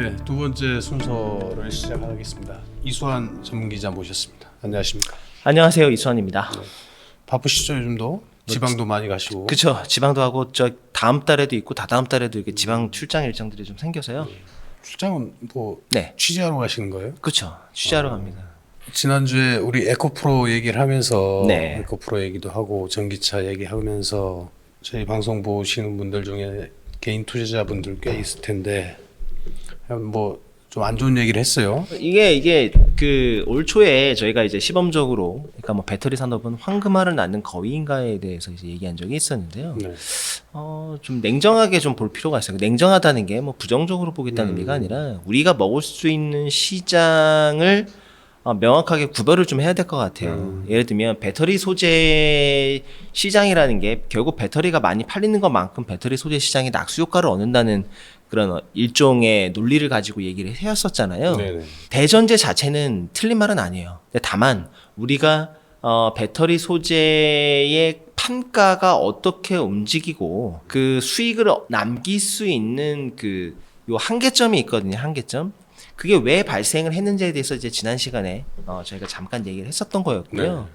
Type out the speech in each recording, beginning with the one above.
네, 두 번째 순서를 시작하겠습니다. 이수환 전문기자 모셨습니다. 안녕하십니까? 안녕하세요 이수환입니다. 바쁘시죠 요즘도? 지방도 많이 가시고. 그쵸 지방도 하고 저 다음 달에도 있고 다다음 달에도 이렇게 지방 출장 일정들이 좀 생겨서요. 출장은 뭐 네, 취재하러 가시는 거예요? 그쵸 취재하러 갑니다. 지난주에 우리 에코프로 얘기를 하면서 네. 에코프로 얘기도 하고 전기차 얘기하면서 저희 방송 보시는 분들 중에 개인 투자자분들 꽤 있을 텐데 뭐 좀 안 좋은 얘기를 했어요. 이게 이게 그 올 초에 저희가 이제 시범적으로 그러니까 뭐 배터리 산업은 황금알을 낳는 거위인가에 대해서 이제 얘기한 적이 있었는데요. 네. 어, 좀 냉정하게 좀 볼 필요가 있어요. 냉정하다는 게 뭐 부정적으로 보겠다는 의미가 아니라 우리가 먹을 수 있는 시장을 어, 명확하게 구별을 좀 해야 될 것 같아요. 예를 들면 배터리 소재 시장이라는 게 결국 배터리가 많이 팔리는 것만큼 배터리 소재 시장이 낙수 효과를 얻는다는 그런 어, 일종의 논리를 가지고 얘기를 해왔었잖아요. 네네. 대전제 자체는 틀린 말은 아니에요. 다만 우리가 어, 배터리 소재의 판가가 어떻게 움직이고 그 수익을 남길 수 있는 그 요 한계점이 있거든요. 한계점. 그게 왜 발생을 했는지에 대해서 이제 지난 시간에 어, 저희가 잠깐 얘기를 했었던 거였고요.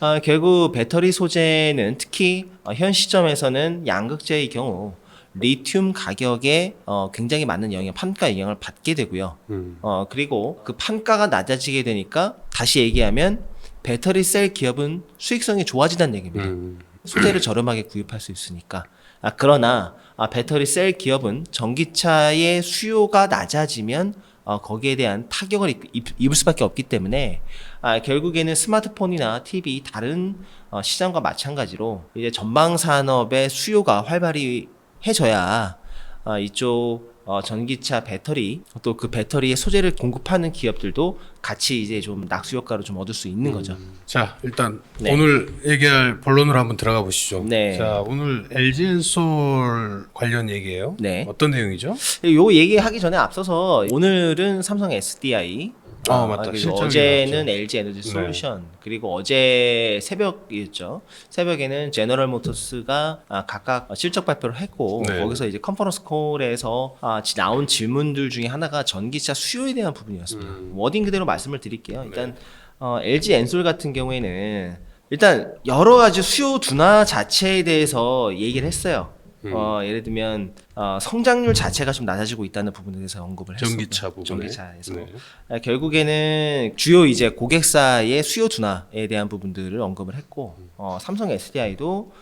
아, 결국 배터리 소재는 특히 어, 현 시점에서는 양극재의 경우 리튬 가격에 어, 굉장히 많은 영향, 판가 영향을 받게 되고요. 음. 어, 그리고 그 판가가 낮아지게 되니까 다시 얘기하면 배터리 셀 기업은 수익성이 좋아진다는 얘기입니다. 음. 소재를 저렴하게 구입할 수 있으니까. 아, 그러나 아, 배터리 셀 기업은 전기차의 수요가 낮아지면 어, 거기에 대한 타격을 입, 입- 입을 수밖에 없기 때문에 아, 결국에는 스마트폰이나 TV 다른 어, 시장과 마찬가지로 이제 전방 산업의 수요가 활발히 해져야 어, 이쪽 어, 전기차 배터리 또 그 배터리의 소재를 공급하는 기업들도 같이 이제 좀 낙수 효과를 좀 얻을 수 있는 거죠. 자 일단 네. 오늘 얘기할 본론으로 한번 들어가 보시죠. 네. 자 오늘 LG엔솔 관련 얘기예요. 네. 어떤 내용이죠? 요 얘기하기 전에 앞서서 오늘은 삼성 SDI 어, 맞다. 그리고 실적이 어제는. LG 에너지 네. 솔루션 그리고 어제 새벽이었죠. 새벽에는 제너럴 모터스가 아, 각각 실적 발표를 했고 네. 거기서 이제 컨퍼런스 콜에서 아, 지- 나온 질문들 중에 하나가 전기차 수요에 대한 부분이었습니다. 음. 워딩 그대로 말씀을 드릴게요. 일단 네. 어, LG 엔솔 같은 경우에는 일단 여러 가지 수요 둔화 자체에 대해서 얘기를 했어요. 음. 어, 예를 들면 어, 성장률 자체가 좀 낮아지고 있다는 부분에 대해서 언급을 했습니다. 전기차 부분에. 전기차에서 네. 아, 결국에는 주요 이제 고객사의 수요 둔화에 대한 부분들을 언급을 했고 어, 삼성 SDI도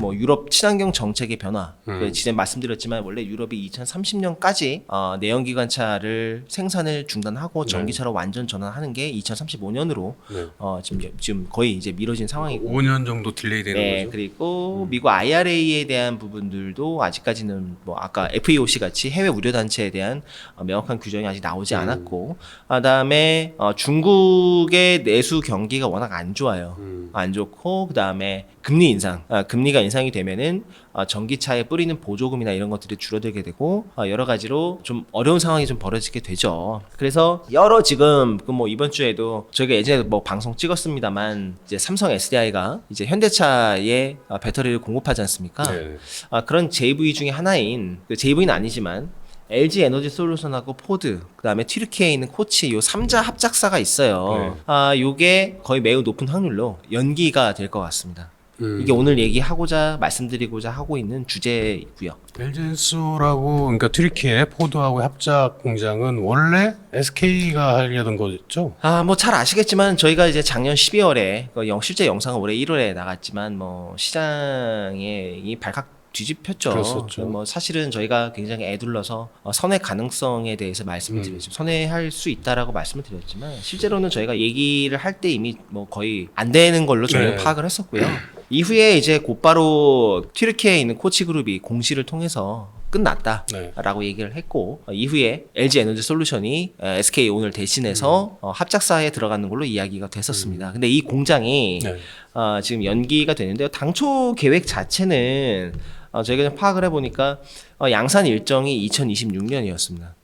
뭐 유럽 친환경 정책의 변화 음. 그 지난 말씀드렸지만 원래 유럽이 2030년까지 어, 내연기관차를 생산을 중단하고 네. 전기차로 완전 전환하는 게 2035년으로 네. 어, 지금 지금 거의 이제 미뤄진 상황이고 5년 정도 딜레이 되는 네, 거죠. 음. 그리고 미국 IRA에 대한 부분들도 아직까지는 뭐 아까 FEOC 같이 해외 우려 단체에 대한 어, 명확한 규정이 아직 나오지 음. 않았고, 그다음에 어, 중국의 내수 경기가 워낙 안 좋아요. 음. 안 좋고 그다음에 금리 인상, 아, 금리가 인상이 되면은 어, 전기차에 뿌리는 보조금이나 이런 것들이 줄어들게 되고 어, 여러 가지로 좀 어려운 상황이 좀 벌어지게 되죠. 그래서 여러 지금 그 뭐 이번 주에도 저희가 예전에 뭐 방송 찍었습니다만 이제 삼성 SDI가 이제 현대차에 어, 배터리를 공급하지 않습니까? 네. 아, 그런 JV 중에 하나인 그 JV는 아니지만 LG 에너지 솔루션하고 포드 그다음에 튀르키예에 있는 코치 요 삼자 합작사가 있어요. 네. 아, 요게 거의 매우 높은 확률로 연기가 될 것 같습니다. 음. 이게 오늘 얘기하고자 말씀드리고자 하고 있는 주제이고요. LG엔솔하고 그러니까 튀르키예 포드하고 합작 공장은 원래 SK가 하려던 거였죠. 아, 뭐 잘 아시겠지만 저희가 이제 작년 12월에 그 영, 실제 영상은 올해 1월에 나갔지만 뭐 시장에 이 발칵 뒤집혔죠. 그랬었죠. 뭐 사실은 저희가 굉장히 애둘러서 어, 선회 가능성에 대해서 말씀을 음. 드렸죠. 선회할 수 있다라고 말씀을 드렸지만 실제로는 저희가 얘기를 할 때 이미 뭐 거의 안 되는 걸로 저희가 네. 파악을 했었고요. 이후에 이제 곧바로 튀르키예에 있는 코치 그룹이 공시를 통해서 끝났다. 네. 라고 얘기를 했고 어, 이후에 LG 에너지 솔루션이 어, SK 오늘 대신해서 어, 합작사에 들어가는 걸로 이야기가 됐었습니다. 근데 이 공장이 네. 어, 지금 연기가 되는데요. 당초 계획 자체는 어, 저희가 좀 파악을 해보니까 어, 양산 일정이 2026년이었습니다.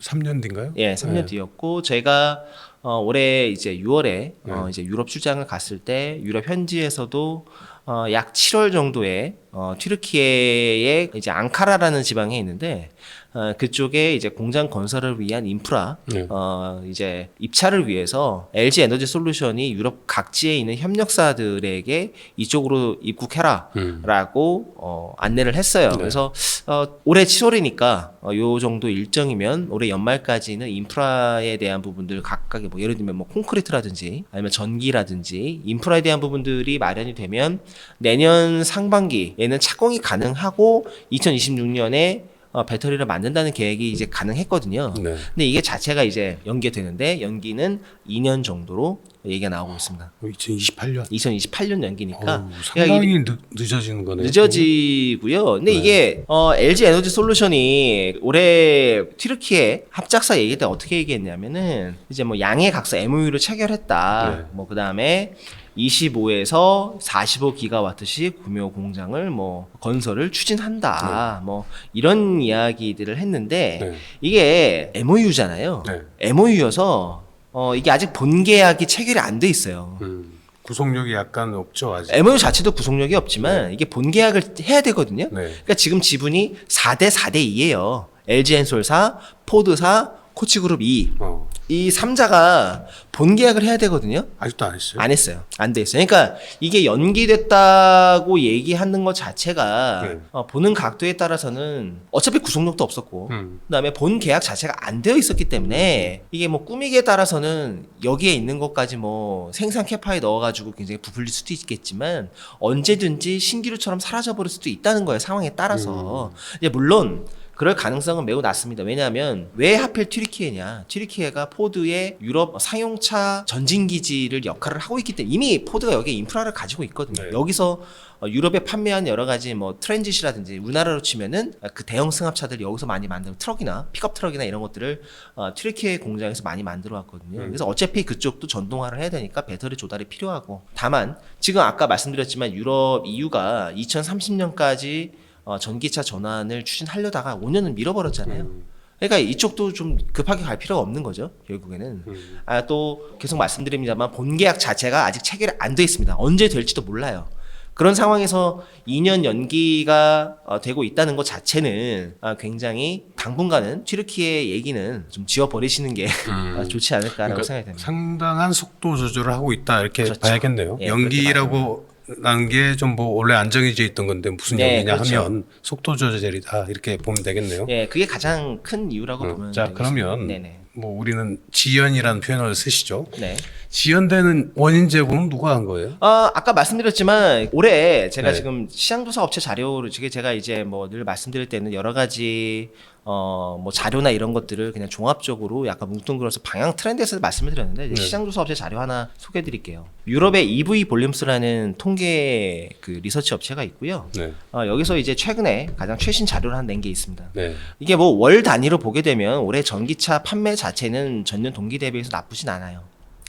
3년 뒤인가요? 예, 3년 네. 뒤였고 저희가 어, 올해 이제 6월에 어, 네. 이제 유럽 출장을 갔을 때 유럽 현지에서도 어, 약 7월 정도에 어, 튀르키예의 이제 앙카라라는 지방에 있는데 어, 그쪽에 이제 공장 건설을 위한 인프라 네. 어, 이제 입찰을 위해서 LG 에너지 솔루션이 유럽 각지에 있는 협력사들에게 이쪽으로 입국해라라고 어, 안내를 했어요. 네. 그래서 어, 올해 7월이니까 어, 요 정도 일정이면 올해 연말까지는 인프라에 대한 부분들 각각의 뭐 예를 들면 뭐 콘크리트라든지 아니면 전기라든지 인프라에 대한 부분들이 마련이 되면 내년 상반기에는 착공이 가능하고 2026년에 어, 배터리를 만든다는 계획이 이제 가능했거든요. 네. 근데 이게 자체가 이제 연기가 되는데 연기는 2년 정도로 얘기가 나오고 있습니다. 2028년. 2028년 연기니까 이- 상당히 늦, 늦어지는 거네요. 늦어지고요. 근데 네. 이게 어, LG 에너지 솔루션이 올해 튀르키예 합작사 얘기 때 어떻게 얘기했냐면은 이제 뭐 양해 각서 MOU를 체결했다. 네. 뭐 그다음에 25에서 45 기가와트씩 구묘 공장을 뭐 건설을 추진한다. 뭐 이런 이야기들을 했는데 네. 이게 MOU잖아요. 네. MOU여서 어, 이게 아직 본 계약이 체결이 안 돼 있어요. 음, 구속력이 약간 없죠 아직. MOU 자체도 구속력이 없지만 이게 본 계약을 해야 되거든요. 네. 그러니까 지금 지분이 4대 4대 2예요. LG엔솔사, 포드사, 코치그룹 2. 어, 이 3자가 본 계약을 해야 되거든요. 아직도 안 했어요. 안 했어요. 안 돼 있어요. 그러니까 이게 연기됐다고 얘기하는 것 자체가 네. 어, 보는 각도에 따라서는 어차피 구속력도 없었고 음. 그다음에 본 계약 자체가 안 되어 있었기 때문에 이게 뭐 꾸미기에 따라서는 여기에 있는 것까지 뭐 생산 캐파에 넣어가지고 굉장히 부풀릴 수도 있겠지만 언제든지 신기루처럼 사라져버릴 수도 있다는 거예요 상황에 따라서 이제 물론 그럴 가능성은 매우 낮습니다. 왜냐하면 왜 하필 튀르키예냐? 튀르키예가 포드의 유럽 상용차 전진 기지를 역할을 하고 있기 때문에 이미 포드가 여기에 인프라를 가지고 있거든요. 네. 여기서 어, 유럽에 판매한 여러 가지 뭐 트랜짓이라든지 우리나라로 치면은 그 대형 승합차들 여기서 많이 만들고 트럭이나 픽업 트럭이나 이런 것들을 어, 튀르키예 공장에서 많이 만들어 왔거든요. 그래서 어차피 그쪽도 전동화를 해야 되니까 배터리 조달이 필요하고 다만 지금 아까 말씀드렸지만 유럽 EU가 2030년까지 어, 전기차 전환을 추진하려다가 5년은 밀어버렸잖아요. 음. 그러니까 이쪽도 좀 급하게 갈 필요가 없는 거죠. 결국에는. 음. 아, 또 계속 말씀드립니다만 본 계약 자체가 아직 체결이 안 돼 있습니다. 언제 될지도 몰라요. 그런 상황에서 2년 연기가 어, 되고 있다는 것 자체는 아, 굉장히 당분간은 튀르키의 얘기는 좀 지워버리시는 게 아, 좋지 않을까라고 그러니까 생각이 됩니다. 상당한 속도 조절을 하고 있다 이렇게 그렇죠. 봐야겠네요. 예, 연기라고 난게좀 뭐 원래 안정해져 있던 건데 무슨 네, 연기냐 그렇죠. 하면 속도 조절이다 이렇게 보면 되겠네요. 예, 그게 가장 큰 이유라고 어, 보면 자 되겠습니다. 그러면 네네. 뭐 우리는 지연이라는 표현을 쓰시죠. 네. 지연되는 원인 제공은 누가 한 거예요? 아, 아까 말씀드렸지만 올해 제가 네. 지금 시장조사 업체 자료를 지금 제가 이제 뭐 늘 말씀드릴 때는 여러 가지 어 뭐 자료나 이런 것들을 그냥 종합적으로 약간 뭉뚱그려서 방향 트렌드에서 말씀을 드렸는데 이제 네. 시장조사 업체 자료 하나 소개해 드릴게요. 유럽의 EV 볼륨스라는 통계 그 리서치 업체가 있고요. 네, 어, 여기서 이제 최근에 가장 최신 자료를 한 낸 게 있습니다. 네, 이게 뭐 월 단위로 보게 되면 올해 전기차 판매 자체는 전년 동기 대비해서 나쁘진 않아요.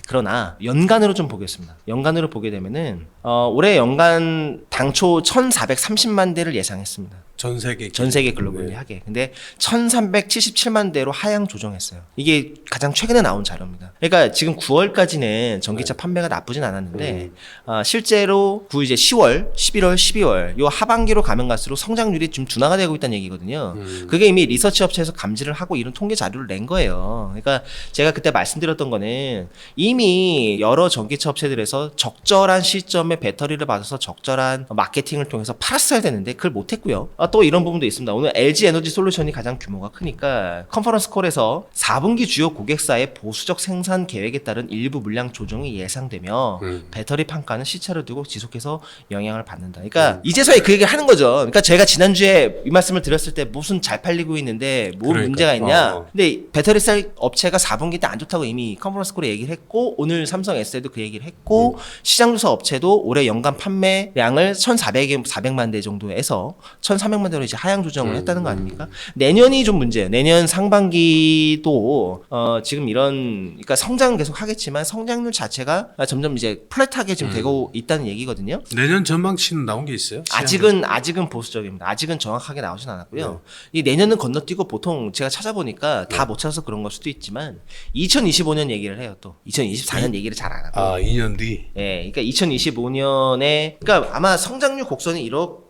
그러나 연간으로 좀 보겠습니다. 연간으로 보게 되면은 어, 올해 연간 당초 1,430만 대를 예상했습니다. 전 세계 전 세계 네. 글로벌하게. 근데 1,377만 대로 하향 조정했어요. 이게 가장 최근에 나온 자료입니다. 그러니까 지금 9월까지는 전기차 판매가 나쁘진 않았는데 음. 아, 실제로 구 이제 10월, 11월, 12월 요 하반기로 가면 갈수록 성장률이 좀 둔화가 되고 있다는 얘기거든요. 음. 그게 이미 리서치 업체에서 감지를 하고 이런 통계 자료를 낸 거예요. 그러니까 제가 그때 말씀드렸던 거는 이미 여러 전기차 업체들에서 적절한 시점에 배터리를 받아서 적절한 마케팅을 통해서 팔았어야 되는데 그걸 못했고요. 아, 또 이런 부분도 있습니다. 오늘 LG 에너지 솔루션이 가장 규모가 크니까 컨퍼런스 콜에서 4분기 주요 고객사의 보수적 생산 계획에 따른 일부 물량 조정이 예상되며 음. 배터리 판가는 시차를 두고 지속해서 영향을 받는다. 그러니까 이제서야 그 얘기를 하는 거죠. 그러니까 제가 지난주에 이 말씀을 드렸을 때 무슨 잘 팔리고 있는데 뭐 그러니까. 문제가 있냐. 어. 근데 배터리 셀 업체가 4분기 때 안 좋다고 이미 컨퍼런스 콜에 얘기를 했고 오늘 삼성 S에도 그 얘기를 했고 시장 조사 업체도 올해 연간 판매량을 1,400에 400만 대 정도에서 1,300만 생각만 대로 이제 하향 조정을 음, 했다는 거 아닙니까? 내년이 좀 문제예요. 내년 상반기도 어, 지금 이런 그러니까 성장은 계속 하겠지만 성장률 자체가 점점 이제 플랫하게 지금 되고 있다는 얘기거든요. 내년 전망치는 나온 게 있어요? 아직은 아직은 보수적입니다. 아직은 정확하게 나오진 않았고요. 이 내년은 건너뛰고 보통 제가 찾아보니까 다 못 찾아서 그런 걸 수도 있지만 2025년 얘기를 해요. 또 2024년 얘기를 잘 안 하고. 아 2년 뒤. 예, 그러니까 2025년에 그러니까 아마 성장률 곡선이 이렇게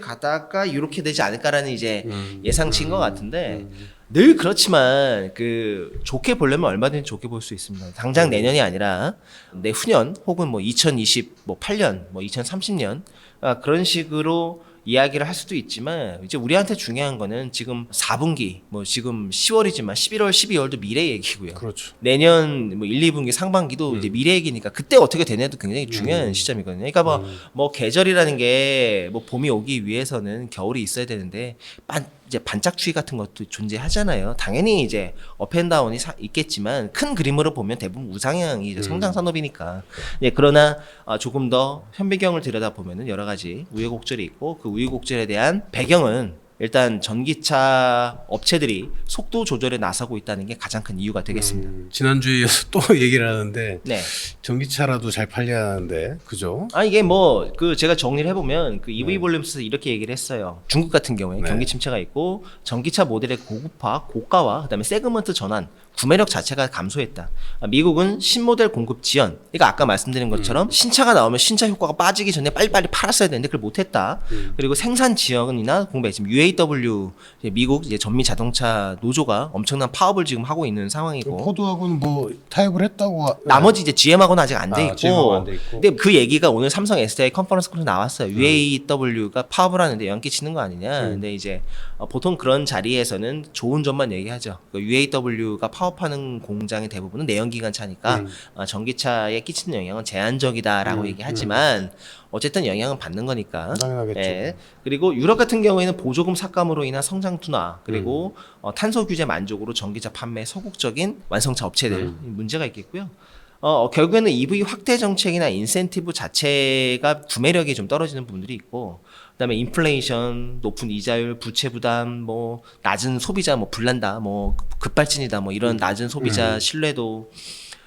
가다가 이렇게 되지 않을까라는 이제 음. 예상치인 것 같은데 늘 그렇지만 그 좋게 보려면 얼마든지 좋게 볼 수 있습니다. 당장 음. 내년이 아니라 내후년 혹은 뭐 2028년, 뭐 2030년 아, 그런 식으로 이야기를 할 수도 있지만 이제 우리한테 중요한 거는 지금 4분기 뭐 지금 10월이지만 11월, 12월도 미래 얘기고요. 그렇죠. 내년 뭐 1, 2분기 상반기도 이제 미래 얘기니까 그때 어떻게 되냐도 굉장히 중요한 시점이거든요. 그러니까 뭐, 뭐 계절이라는 게 뭐 봄이 오기 위해서는 겨울이 있어야 되는데 반 이제 반짝 추위 같은 것도 존재하잖아요. 당연히 이제 업앤다운이 사- 있겠지만 큰 그림으로 보면 대부분 우상향이 이제 성장 산업이니까. 예, 그러나 어, 조금 더 현배경을 들여다 보면은 여러 가지 우여곡절이 있고 그 우여곡절에 대한 배경은 일단 전기차 업체들이 속도 조절에 나서고 있다는 게 가장 큰 이유가 되겠습니다. 음, 지난주에 이어서 또 얘기를 하는데 네. 전기차라도 잘 팔려야 하는데 그죠? 아 이게 뭐 그 제가 정리를 해보면 그 EV 볼륨스 이렇게 얘기를 했어요. 중국 같은 경우에 네. 경기 침체가 있고 전기차 모델의 고급화, 고가와 그다음에 세그먼트 전환, 구매력 자체가 감소했다. 아, 미국은 신모델 공급 지연. 그러니까 아까 말씀드린 것처럼 신차가 나오면 신차 효과가 빠지기 전에 빨리빨리 팔았어야 되는데 그걸 못했다. 그리고 생산 지역이나 공배 지금 UAW 미국 이제 전미 자동차 노조가 엄청난 파업을 지금 하고 있는 상황이고. 포드하고는 뭐 타협을 했다고 하- 나머지 이제 GM하고는 아직 안돼 아, 있고. 하고는 안돼 있고. 근데 그 얘기가 오늘 삼성 SDI 컨퍼런스 콜에 나왔어요. UAW가 파업을 하는데 연기 치는 거 아니냐. 음. 근데 이제 어, 보통 그런 자리에서는 좋은 점만 얘기하죠. 그 UAW가 파업하는 공장의 대부분은 내연기관 차니까 음. 어, 전기차에 끼치는 영향은 제한적이다라고 음, 얘기하지만 어쨌든 영향은 받는 거니까. 당연하겠죠. 예. 그리고 유럽 같은 경우에는 보조금 삭감으로 인한 성장 둔화 그리고 음. 어, 탄소 규제 만족으로 전기차 판매 소극적인 완성차 업체들 음. 문제가 있겠고요. 어, 결국에는 EV 확대 정책이나 인센티브 자체가 구매력이 좀 떨어지는 부분들이 있고 그다음에 인플레이션, 높은 이자율, 부채 부담, 뭐 낮은 소비자 뭐 불난다, 뭐 급발진이다, 뭐 이런 낮은 소비자 신뢰도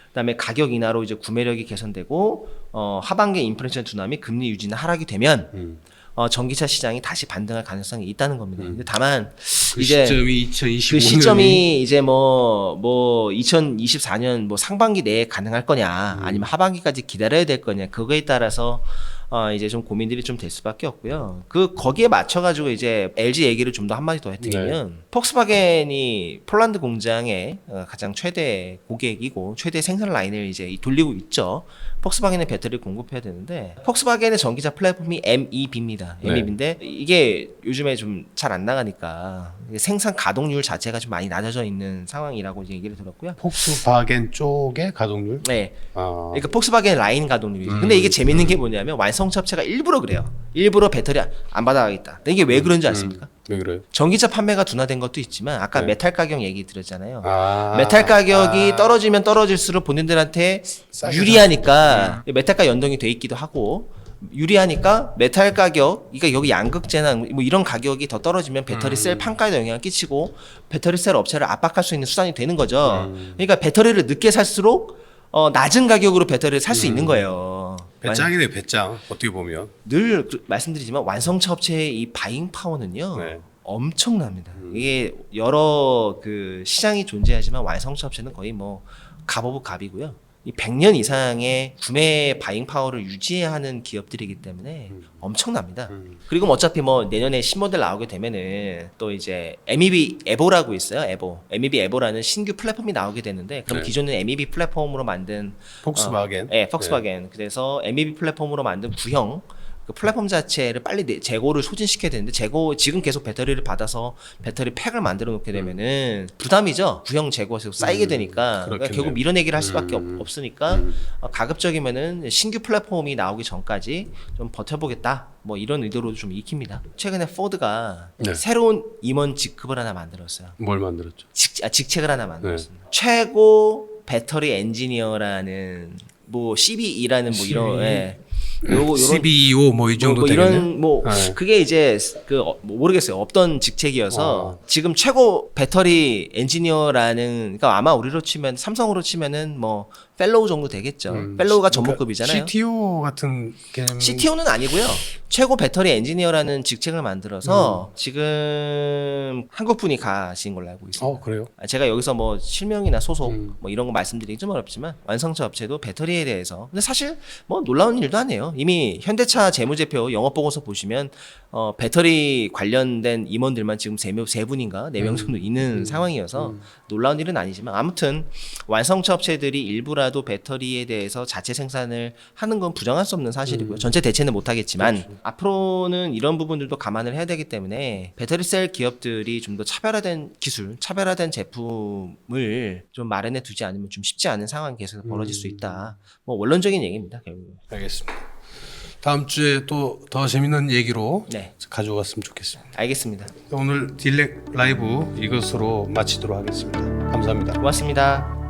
그다음에 가격 인하로 이제 구매력이 개선되고 어, 하반기 인플레이션 둔화및 금리 유지나 하락이 되면 음. 어, 전기차 시장이 다시 반등할 가능성이 있다는 겁니다. 근데 다만 그 이제 시점이 2025년이 그 시점이 이제 뭐, 뭐, 2024년 뭐 상반기 내에 가능할 거냐, 음. 아니면 하반기까지 기다려야 될 거냐, 그거에 따라서 어, 이제 좀 고민들이 좀 될 수밖에 없고요. 그, 거기에 맞춰 가지고 이제 LG 얘기를 좀 더 한마디 더 해드리면, 네. 폭스바겐이 폴란드 공장의 어, 가장 최대 고객이고, 최대 생산 라인을 이제 돌리고 있죠. 폭스바겐의 배터리를 공급해야 되는데, 폭스바겐의 전기차 플랫폼이 MEB입니다. 네. MEB인데, 이게 요즘에 좀 잘 안 나가니까, 생산 가동률 자체가 좀 많이 낮아져 있는 상황이라고 이제 얘기를 들었고요. 폭스바겐 쪽의 가동률? 네. 아, 그러니까 폭스바겐 라인 가동률이죠. 음, 근데 이게 재밌는 게 뭐냐면 완성차 업체가 일부러 그래요. 일부러 배터리 안- 안 받아가겠다. 근데 이게 왜 그런지 아십니까? 왜 그래요? 전기차 판매가 둔화된 것도 있지만 아까 네. 메탈 가격 얘기 드렸잖아요. 아, 메탈 가격이 아, 떨어지면 떨어질수록 본인들한테 싸게 유리하니까 메탈가 연동이 돼 있기도 하고 유리하니까 메탈 가격, 그러니까 여기 양극재나 뭐 이런 가격이 더 떨어지면 배터리 음. 셀 판가에도 영향을 끼치고 배터리 셀 업체를 압박할 수 있는 수단이 되는 거죠. 음. 그러니까 배터리를 늦게 살수록 어, 낮은 가격으로 배터리를 살 음. 수 있는 거예요. 배짱이네 배짱 어떻게 보면 늘 그- 말씀드리지만 완성차 업체의 이 바잉 파워는요 네. 엄청납니다. 이게 여러 그 시장이 존재하지만 완성차 업체는 거의 뭐 갑오브 갑이고요. 이 100년 이상의 구매 바잉 파워를 유지해야 하는 기업들이기 때문에 엄청납니다. 음. 그리고 뭐 어차피 뭐 내년에 신모델 나오게 되면은 또 이제 MEB 에보라고 있어요. 에보. MEB 에보라는 신규 플랫폼이 나오게 되는데 그럼 네. 기존의 MEB 플랫폼으로 만든 폭스바겐 예, 폭스바겐. 그래서 MEB 플랫폼으로 만든 구형 그 플랫폼 자체를 빨리 내- 재고를 소진시켜야 되는데 재고 지금 계속 배터리를 받아서 배터리 팩을 만들어 놓게 되면은 부담이죠. 구형 재고가 계속 쌓이게 음, 되니까 그러니까 그렇겠네요. 결국 밀어내기를 할 수밖에 음. 없, 으니까 음. 가급적이면은 신규 플랫폼이 나오기 전까지 좀 버텨보겠다. 뭐 이런 의도로 좀 익힙니다. 최근에 포드가 네. 새로운 임원 직급을 하나 만들었어요. 뭘 만들었죠? 직, 아, 직책을 하나 만들었습니다. 네. 최고 배터리 엔지니어라는 뭐 CBE라는 뭐 이런 CBE? 예. 요거 CBO 뭐 이 정도 뭐, 뭐 되겠네. 이런 뭐 네. 그게 이제 그 어, 뭐 모르겠어요 없던 직책이어서 어. 지금 최고 배터리 엔지니어라는 그러니까 아마 우리로 치면 삼성으로 치면은 뭐 펠로우 정도 되겠죠 음, 펠로우가 시- 그러니까 전문급이잖아요 CTO 같은 개념. CTO는 아니고요 최고 배터리 엔지니어라는 직책을 만들어서 음. 지금 한국 분이 가신 걸로 알고 있습니다. 어 그래요? 아, 제가 여기서 뭐 실명이나 소속 음. 뭐 이런 거 말씀드리기 좀 어렵지만 완성차 업체도 배터리에 대해서 근데 사실 뭐 놀라운 일도 아니에요. 이미 현대차 재무제표 영업 보고서 보시면 어 배터리 관련된 임원들만 지금 세, 명- 세 분인가 네 명 정도 있는 상황이어서 놀라운 일은 아니지만 아무튼 완성차 업체들이 일부라도 배터리에 대해서 자체 생산을 하는 건 부정할 수 없는 사실이고요. 전체 대체는 못 하겠지만 앞으로는 이런 부분들도 감안을 해야 되기 때문에 배터리 셀 기업들이 좀 더 차별화된 기술, 차별화된 제품을 좀 마련해 두지 않으면 좀 쉽지 않은 상황이 계속 벌어질 수 있다. 뭐 원론적인 얘기입니다. 결국. 알겠습니다. 다음 주에 또 더 재밌는 얘기로 네, 가져갔으면 좋겠습니다. 알겠습니다. 오늘 딜렉 라이브 이것으로 마치도록 하겠습니다. 감사합니다. 고맙습니다.